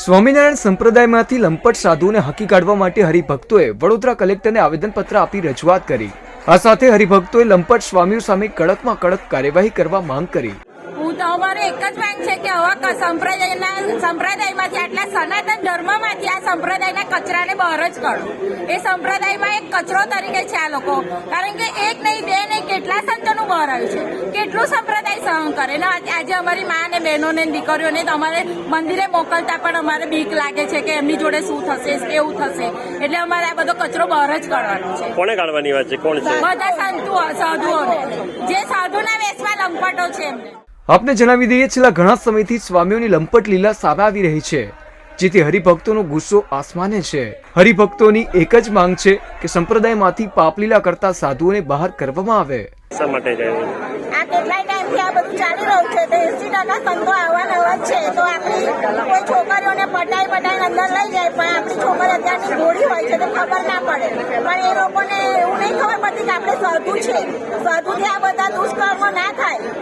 સ્વામિનારાયણ સંપ્રદાયમાંથી લંપટ સાધુઓને હકી કાઢવા માટે હરિભક્તોએ વડોદરા કલેક્ટરને આવેદનપત્ર આપી રજૂઆત કરી. આ સાથે હરિભક્તોએ લંપટ સ્વામીઓ સામે કડકમાં કડક કાર્યવાહી કરવા માંગ કરી. હું તો અમારું એક જ માંગ છે કે આવા સંપ્રદાયના સંપ્રદાયમાંથી આટલા સનાતન ધર્મમાંથી આ સંપ્રદાયના કચરાને બહાર જ કાઢો. એ સંપ્રદાયમાં એક કચરો તરીકે છે આ લોકો. કારણ કે એક નહીં, બે કેટલા સંતોનું બહાર આવ્યું છે? કેટલું સંપ્રદાય સહન કરે? ને આજે અમારી મા ને બહેનોને દીકરીઓને તમારે મંદિરે મોકલતા પણ અમારે બીક લાગે છે કે એમની જોડે શું થશે કેવું થશે? એટલે અમારે આ બધો કચરો બહાર જ કાઢવાનો છે. કોને કાઢવાની વાત છે? કોણ છે? બધા સંતો સાધુઓને. જે સાધુના વેશમાં લંપટો છે એમને. આપને જણાવી દઈએ છેલ્લા ઘણા સમયથી સ્વામીઓની લંપટ લીલા સામે આવી રહી છે. જેથી હરિભક્તોનો ગુસ્સો આસમાને છે. હરિભક્તોની એક જ માંગ છે કે સંપ્રદાયમાંથી પાપલીલા કરતા સાધુઓને બહાર કરવામાં આવે. શા માટે આ કેટલાય ટાઈમથી આ બધું ચાલી રહ્યું છે. તો એસી ટકા સંતો આવા નવા છે. તો આપણી કોઈ છોકરીઓને પટાઈ પટાઈને અંદર લઈ જાય પણ આપણી છોકરી અત્યારની ગોળી હોય છે તો ખબર ના પડે. પણ એ લોકોને એવું નહીં ખબર પડતી કે આપણે સાધુ છે સાધુથી આ બધા દુષ્કર્મ ના થાય.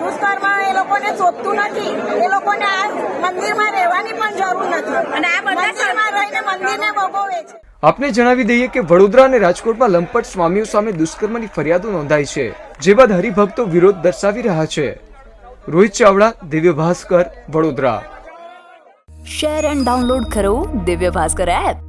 દુષ્કર્મ એ લોકોને શોભતું નથી. એ લોકોને આ મંદિરમાં પણ જરૂર નથી. અને આ બધા રહીને મંદિરને ભોગવે છે આપને જણાવી દઈએ કે વડોદરા અને રાજકોટમાં લંપટ સ્વામીઓ સામે દુષ્કર્મની ફરિયાદો નોંધાઈ છે જે બાદ હરિભક્તો વિરોધ દર્શાવી રહ્યા છે. Rohit Chavda Divya Bhaskar Vadodara. Share and download કરો દિવ્ય ભાસ્કર એપ.